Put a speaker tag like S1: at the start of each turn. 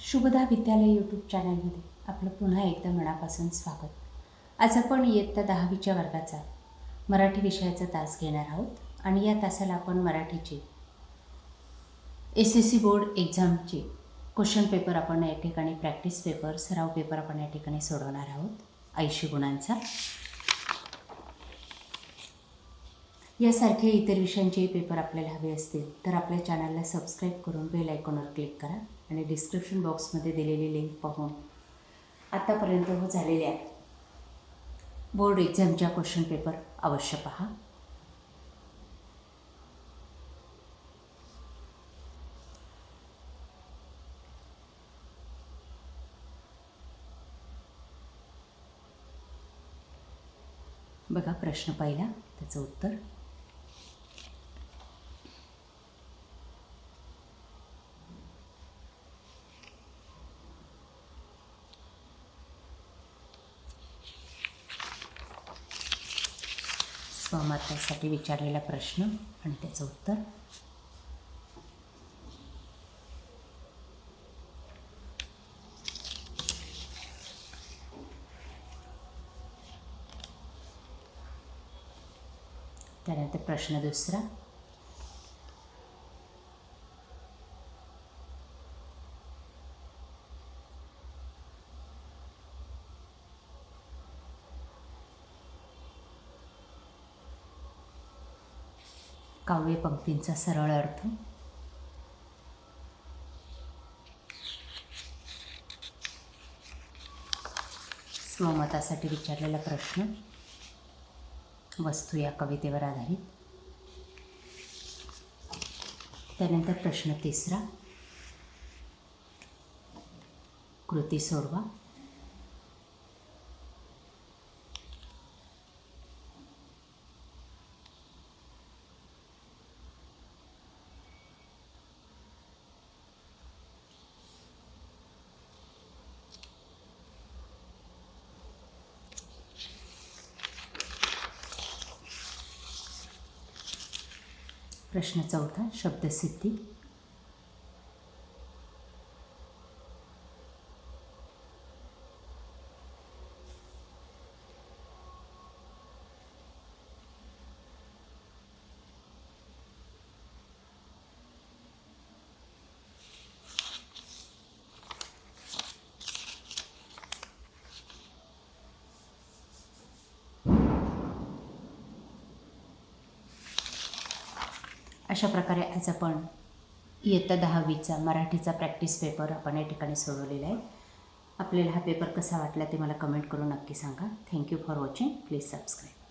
S1: शुभदा विद्यालय यूट्यूब चॅनलमध्ये आपलं पुन्हा एकदा मनापासून स्वागत. आज आपण इयत्ता दहावीच्या वर्गाचा मराठी विषयाचा तास घेणार आहोत आणि या तासाला आपण मराठीची एस एस सी बोर्ड एक्झामचे क्वेश्चन पेपर आपण या ठिकाणी प्रॅक्टिस पेपर सराव पेपर आपण या ठिकाणी सोडवणार आहोत. ऐंशी गुणांचा. यासारखे इतर विषयांचे पेपर आपल्याला हवे असतील तर आपल्या चॅनलला सबस्क्राईब करून बेल आयकॉनवर क्लिक करा आणि डिस्क्रिप्शन बॉक्समध्ये दिलेली लिंक पाहून. आत्तापर्यंत हो झालेल्या बोर्ड एक्झामच्या क्वेश्चन पेपर अवश्य पहा. बघा प्रश्न पहिला त्याचं उत्तर. स्वमतासाठी विचारलेला प्रश्न आणि त्याचं उत्तर. त्यानंतर प्रश्न दुसरा. काव्य पंक्तींचा सरळ अर्थ. स्वमतासाठी विचारलेला प्रश्न. वस्तू या कवितेवर आधारित. त्यानंतर प्रश्न तिसरा. कृती सोडवा. प्रश्न चौथा शब्दसिद्धी अशा प्रकारे आज आपण इयत्ता दहावीचा मराठीचा प्रॅक्टिस पेपर आपण या ठिकाणी सोडवलेला आहे. आपल्याला हा पेपर कसा वाटला ते मला कमेंट करून नक्की सांगा. Thank you for watching please subscribe